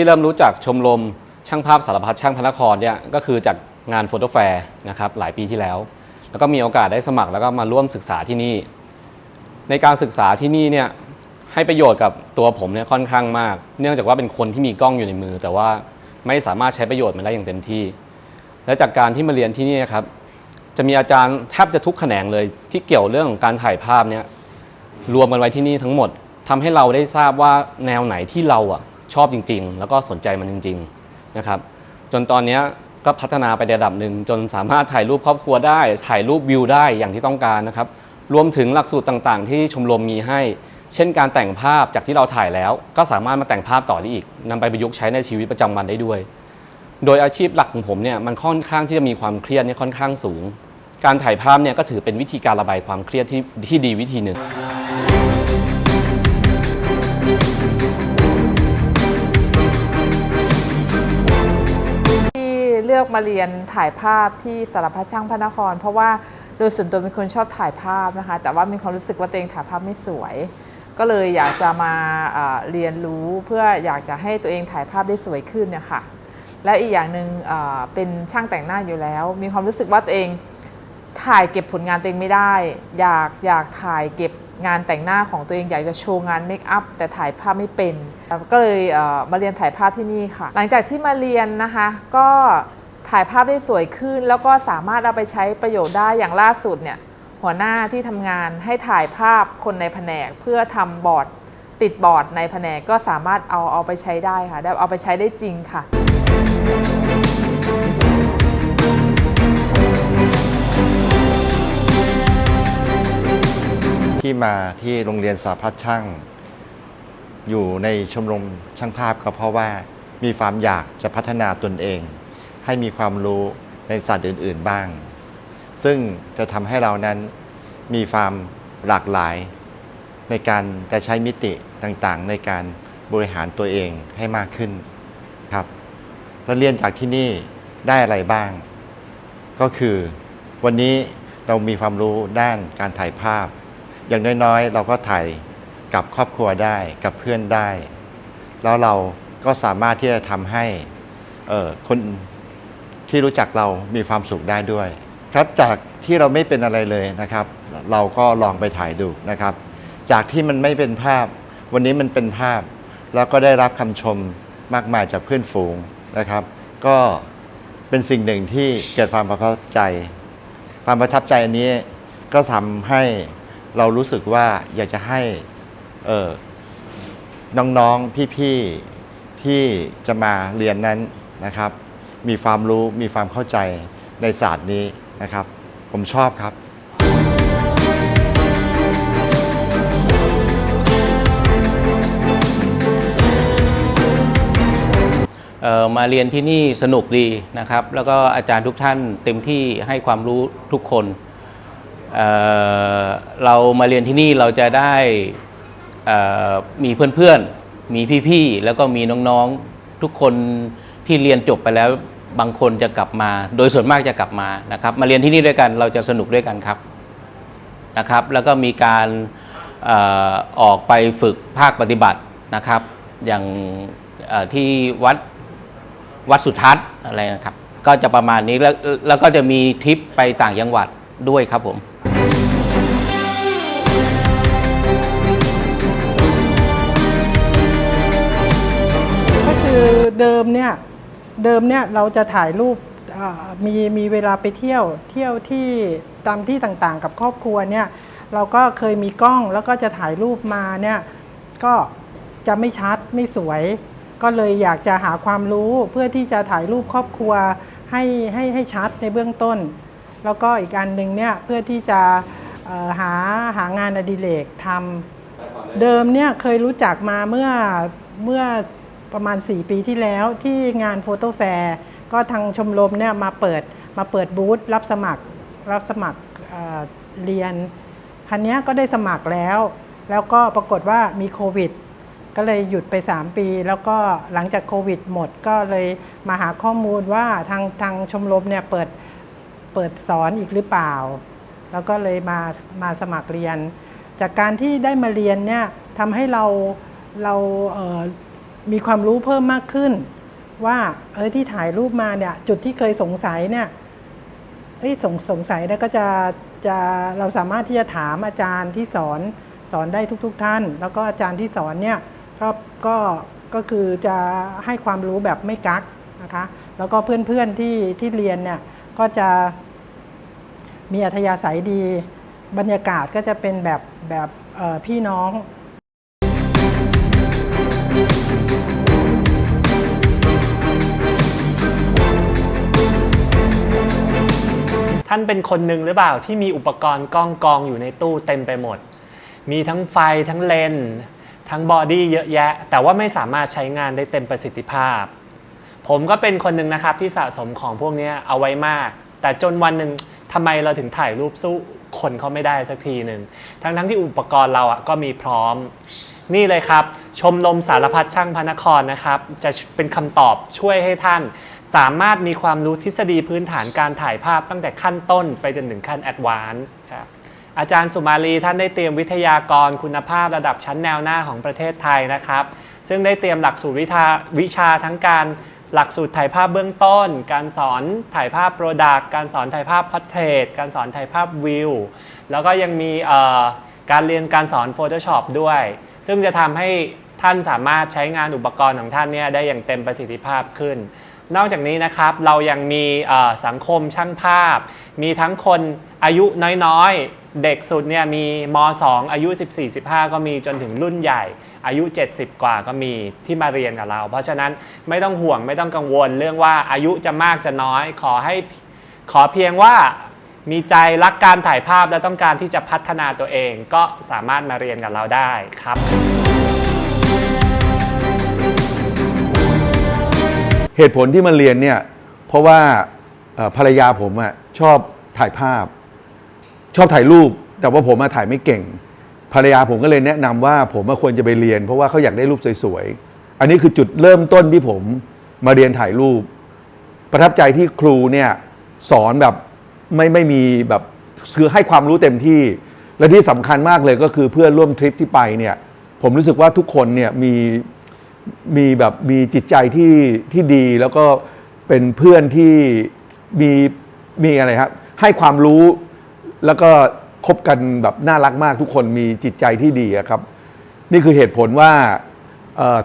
ที่เริ่มรู้จักชมรมช่างภาพสารพัดช่างพระนครเนี่ยก็คือจากงานโฟโตแฟร์นะครับหลายปีที่แล้ว แล้วก็มีโอกาสได้สมัครแล้วก็มาร่วมศึกษาที่นี่ ในการศึกษาที่นี่เนี่ยให้ประโยชน์กับตัวผมเนี่ยค่อนข้างมาก เนื่องจากว่าเป็นคนที่มีกล้องอยู่ในมือ แต่ว่าไม่สามารถใช้ประโยชน์มันได้อย่างเต็มที่ และจากการที่มาเรียนที่นี่ครับจะมีอาจารย์แทบจะทุกแขนงเลย ที่เกี่ยวเรื่องของการถ่ายภาพเนี่ยรวมกันไว้ที่นี่ทั้งหมดทำให้เราได้ทราบว่าแนวไหนที่เราอะ ชอบจริง ๆ แล้วก็สนใจมันจริงๆนะครับจนตอนนี้ก็พัฒนาไประดับหนึ่งจนสามารถถ่ายรูปครอบครัวได้ ถ่ายรูปวิวได้อย่างที่ต้องการนะครับ รวมถึงหลักสูตรต่างๆ ที่ชมรมมีให้ เช่นการแต่งภาพจากที่เราถ่ายแล้ว ก็สามารถมาแต่งภาพต่อได้อีกนำไปประยุกต์ใช้ในชีวิตประจำวันได้ด้วย โดยอาชีพหลักของผมเนี่ยมันค่อนข้างที่จะมีความเครียดเนี่ยค่อนข้างสูง การถ่ายภาพเนี่ยก็ถือเป็นวิธีการระบายความเครียดที่ที่ดีวิธีหนึ่ง เลือกมาเรียนถ่ายภาพที่สารพัดช่างพระนคร เพราะว่าโดยส่วนตัวเป็นคนชอบถ่ายภาพนะคะ แต่ว่ามีความรู้สึกว่าตัวเองถ่ายภาพไม่สวย ก็เลยอยากจะมาเอ่อเรียนรู้เพื่ออยากจะให้ตัวเองถ่ายภาพได้สวยขึ้นเนี่ยค่ะและอีกอย่างหนึ่งเอ่อเป็นช่างแต่งหน้าอยู่แล้ว มีความรู้สึกว่าตัวเองถ่ายเก็บผลงานตัวเองไม่ได้ อยากอยากถ่ายเก็บงานแต่งหน้าของตัวเองอยากจะโชว์งานเมคอัพแต่ถ่ายภาพไม่เป็น ก็เลยมาเรียนถ่ายภาพที่นี่ค่ะ หลังจากที่มาเรียนนะคะ ก็ ถ่ายภาพได้สวยขึ้น แล้วก็สามารถเอาไปใช้ประโยชน์ได้อย่างล่าสุดเนี่ยหัวหน้าที่ทำงานให้ถ่ายภาพคนในแผนก เพื่อทำบอร์ดติดบอร์ดในแผนกก็สามารถเอาเอาไปใช้ได้ค่ะได้เอาไปใช้ได้จริงค่ะ ที่มาที่โรงเรียนสาพัฒช่าง อยู่ในชมรมช่างภาพก็เพราะว่ามีความอยากจะพัฒนาตนเอง ให้มีความรู้ในศาสตร์อื่น ๆบ้าง ซึ่งจะทำให้เรานั้นมีความหลากหลาย ในการจะใช้มิติต่างๆ ในการบริหารตัวเองให้มากขึ้นครับแล้วเรียนจากที่นี่ได้อะไรบ้าง ก็คือวันนี้เรามีความรู้ด้านการถ่ายภาพ อย่างน้อยๆ เราก็ถ่ายกับครอบครัวได้กับเพื่อนได้ แล้วเราก็สามารถที่จะทำให้คน ที่รู้จักเรามีความสุขได้ด้วย ครับจากที่เราไม่เป็นอะไรเลยนะครับ เราก็ลองไปถ่ายดูนะครับ จากที่มันไม่เป็นภาพ วันนี้มันเป็นภาพ แล้วก็ได้รับคำชมมากมายจากเพื่อนฝูงนะครับ ก็เป็นสิ่งหนึ่งที่เกิดความประทับใจ ความประทับใจอันนี้ก็ทำให้เรารู้สึกว่าอยากจะให้เออน้องๆ พี่ๆ ที่จะมาเรียนนั้นนะครับ มีความรู้มีความเข้าใจในศาสตร์นี้นะครับ ผมชอบครับ เอ่อมาเรียนที่นี่สนุกดีนะครับ แล้วก็อาจารย์ทุกท่านเต็มที่ให้ความรู้ทุกคนเอ่อเรามาเรียนที่นี่เราจะได้เอ่อมีเพื่อนๆ มีพี่ๆ แล้วก็มีน้องๆ ทุกคนที่เรียนจบไปแล้ว บางคนจะกลับมา โดยส่วนมากจะกลับมานะครับ มาเรียนที่นี่ด้วยกันเราจะสนุกด้วยกันครับนะครับ แล้วก็มีการออกไปฝึกภาคปฏิบัตินะครับ อย่างที่วัดวัดสุทัศน์อะไรนะครับ ก็จะประมาณนี้แล้วแล้วก็จะมีทริปไปต่างจังหวัดด้วยครับผมก็คือเดิมเนี่ย เดิมเนี่ยเราจะถ่ายรูปมีมีเวลาไปเที่ยวเที่ยวที่ตามที่ต่างๆ กับครอบครัวเนี่ยเราก็เคยมีกล้องแล้วก็จะถ่ายรูปมาเนี่ยก็จะไม่ชัดไม่สวย ก็เลยอยากจะหาความรู้เพื่อที่จะถ่ายรูปครอบครัวให้ให้ให้ชัดในเบื้องต้น แล้วก็อีกอันหนึ่งเนี่ยเพื่อที่จะหาหางานอดิเรกทำเดิมเนี่ยเคยรู้จักมาเมื่อเมื่อ ประมาณ 4 ปีที่แล้วที่งานโฟโต้แฟร์ก็ทางชมรมเนี่ยมาเปิดมาเปิดบูธรับสมัครรับสมัครเเรียน คันนี้ก็ได้สมัครแล้ว แล้วก็ปรากฏว่ามีโควิด ก็เลยหยุดไป 3 ปี แล้วก็หลังจากโควิดหมดก็เลยมาหาข้อมูลว่าทางทางชมรมเนี่ยเปิดเปิดสอนอีกหรือเปล่า แล้วก็เลยมามาสมัครเรียน จากการที่ได้มาเรียนเนี่ยทำให้เราเราเมีความรู้เพิ่มมากขึ้น ว่าเออที่ถ่ายรูปมาเนี่ย จุดที่เคยสงสัยเนี่ยเอ้ยสงสงสัยแล้วก็จะจะเราสามารถที่จะถามอาจารย์ที่สอนสอนได้ทุกๆทท่าน แล้วก็อาจารย์ที่สอนเนี่ยก็ก็ก็คือจะให้ความรู้แบบไม่กักนะคะแล้วก็เพื่อนๆที่ที่เรียนเนี่ยก็จะมีอัธยาศัยดี บรรยากาศก็จะเป็นแบบแบบพี่น้อง ท่านเป็นคนหนึ่งหรือเปล่าที่มีอุปกรณ์กล้องกองอยู่ในตู้เต็มไปหมด มีทั้งไฟทั้งเลนทั้งบอดี้เยอะแยะ แต่ว่าไม่สามารถใช้งานได้เต็มประสิทธิภาพ ผมก็เป็นคนหนึ่งนะครับที่สะสมของพวกนี้เอาไว้มาก แต่จนวันหนึ่งทำไมเราถึงถ่ายรูปสู้คนเขาไม่ได้สักทีหนึ่งทั้งทั้งๆที่อุปกรณ์เราอะก็มีพร้อม นี่เลยครับ ชมรมสารพัดช่างพระนครนะครับ จะเป็นคำตอบช่วยให้ท่าน สามารถมีความรู้ทฤษฎีพื้นฐานการถ่ายภาพตั้งแต่ขั้นต้นไปจนถึงขั้นแอดวานซ์ครับอาจารย์สุมาลีท่านได้เตรียมวิทยากรคุณภาพระดับชั้นแนวหน้าของประเทศไทยนะครับ ซึ่งได้เตรียมหลักสูตรวิชาวิชาทั้งการหลักสูตรถ่ายภาพเบื้องต้น การสอนถ่ายภาพโปรดักต์การสอนถ่ายภาพพอร์เทรตการสอนถ่ายภาพวิว แล้วก็ยังมีการเรียนการสอน Photoshop ด้วย ซึ่งจะทำให้ท่านสามารถใช้งานอุปกรณ์ของท่านเนี่ยได้อย่างเต็มประสิทธิภาพขึ้น นอกจากนี้นะครับเรายังมีสังคมช่างภาพ มีทั้งคนอายุน้อยๆ เด็กสุดเนี่ยมีม 2 อายุ 14-15 ก็มีจนถึงรุ่นใหญ่ อายุ 70 กว่าก็มีที่มาเรียนกับเรา เพราะฉะนั้นไม่ต้องห่วงไม่ต้องกังวลเรื่องว่าอายุจะมากจะน้อย ขอให้ขอเพียงว่ามีใจรักการถ่ายภาพและต้องการที่จะพัฒนาตัวเอง ก็สามารถมาเรียนกับเราได้ครับ เหตุผลที่มาเรียนเนี่ยเพราะว่าภรรยาผมอะชอบถ่ายภาพ ชอบถ่ายรูป แต่ว่าผมมาถ่ายไม่เก่ง ภรรยาผมก็เลยแนะนำว่าผมควรจะไปเรียน เพราะว่าเขาอยากได้รูปสวยๆอันนี้คือจุดเริ่มต้นที่ผมมาเรียนถ่ายรูป ประทับใจที่ครูเนี่ยสอนแบบไม่ไม่มีแบบคือให้ความรู้เต็มที่ และที่สำคัญมากเลยก็คือเพื่อนร่วมทริปที่ไปเนี่ยผมรู้สึกว่าทุกคนเนี่ยมี มีแบบมีจิตใจที่ที่ดีแล้วก็เป็นเพื่อนที่มีมีอะไรครับ ให้ความรู้แล้วก็คบกันแบบน่ารักมากทุกคนมีจิตใจที่ดีครับ นี่คือเหตุผลว่า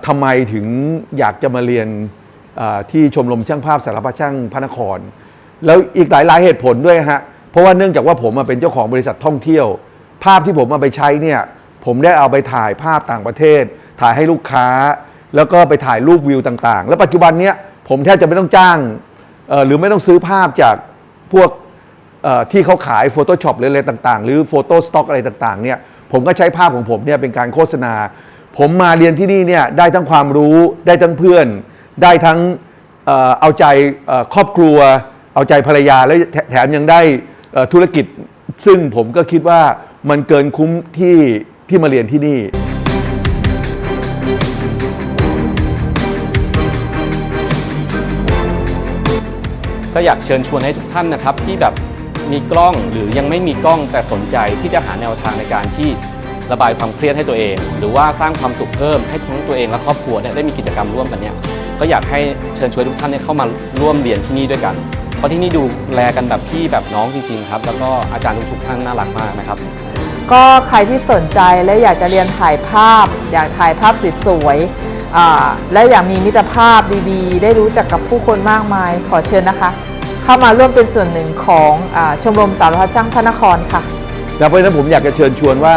ทำไมถึงอยากจะมาเรียนที่ชมรมช่างภาพสารพัดช่างพระนคร แล้วอีกหลายหลายเหตุผลด้วยฮะเพราะว่าเนื่องจากว่าผมเป็นเจ้าของบริษัทท่องเที่ยว ภาพที่ผมเอาไปใช้เนี่ยผมได้เอาไปถ่ายภาพต่างประเทศ ถ่ายให้ลูกค้า แล้วก็ไปถ่ายรูปวิวต่างๆ แล้วปัจจุบันเนี้ยผมแทบจะไม่ต้องจ้างหรือไม่ต้องซื้อภาพจากพวกที่เขาขาย Photoshop หรืออะไรต่างๆ หรือโฟโต้สต็อกอะไรต่างๆเนี่ยผมก็ใช้ภาพของผมเนี่ยเป็นการโฆษณา ผมมาเรียนที่นี่เนี่ยได้ทั้งความรู้ได้ทั้งเพื่อน ได้ทั้งเอาใจครอบครัว เอาใจภรรยาและแถแถมยังได้ธุรกิจ ซึ่งผมก็คิดว่ามันเกินคุ้มที่ที่มาเรียนที่นี่ ก็อยากเชิญชวนให้ทุกท่านนะครับ ที่แบบมีกล้องหรือยังไม่มีกล้องแต่สนใจที่จะหาแนวทางในการที่ระบายความเครียดให้ตัวเอง หรือว่าสร้างความสุขเพิ่มให้ทั้งตัวเองและครอบครัวได้มีกิจกรรมร่วมกันเนี่ยก็อยากให้เชิญชวนทุกท่านเข้ามาร่วมเรียนที่นี่ด้วยกันเพราะที่นี่ดูแลกันแบบพี่แบบน้องจริงๆครับแล้วก็อาจารย์ทุกๆท่านน่ารักมากนะครับ ก็ใครที่สนใจและอยากจะเรียนถ่ายภาพ อยากถ่ายภาพสวยๆ และอยากมีมิตรภาพดีๆ ได้รู้จักกับผู้คนมากมาย ขอเชิญนะคะ เข้ามาร่วมเป็นส่วนหนึ่งของอชมรมสารพัดช่างพระนครค่ะแล้วเพราะฉะนั้นผมอยากจะเชิญชวนว่า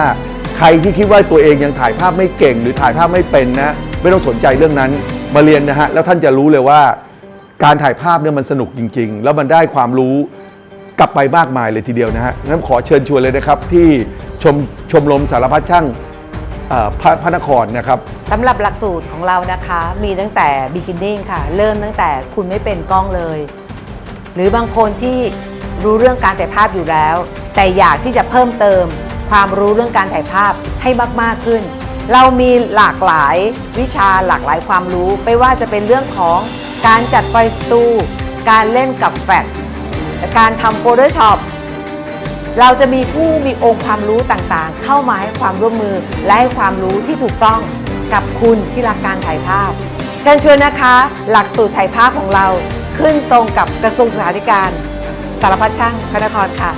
ใครที่คิดว่าตัวเองยังถ่ายภาพไม่เก่ง หรือถ่ายภาพไม่เป็นนะ ไม่ต้องสนใจเรื่องนั้นมาเรียนนะฮะแล้วท่านจะรู้เลยว่า การถ่ายภาพเนี่ยมันสนุกจริง ๆ แล้วมันได้ความรู้กลับไปมากมายเลยทีเดียวนะฮะงั้นขอเชิญชวนเลยนะครับที่ชมชมรมสารพัดช่าง พระพระนครนะครับสำหรับหลักสูตรของเรานะคะ มีตั้งแต่ beginning ค่ะ เริ่มตั้งแต่คุณไม่เป็นกล้องเลย หรือบางคนที่รู้เรื่องการถ่ายภาพอยู่แล้ว แต่อยากที่จะเพิ่มเติม ความรู้เรื่องการถ่ายภาพให้มาก ๆ ขึ้น เรามีหลากหลายวิชาหลากหลายความรู้ ไม่ว่าจะเป็นเรื่องของการจัดไฟสตู การเล่นกับแฟลชการทำ Photoshop เราจะมีผู้มีองค์ความรู้ต่างๆ เข้ามาให้ความร่วมมือและให้ความรู้ที่ถูกต้องกับคุณที่รักการถ่ายภาพเชิญชวนนะคะ หลักสูตรถ่ายภาพของเราขึ้นตรงกับกระทรวงสาธาริการสารพัดช่างพระนครค่ะ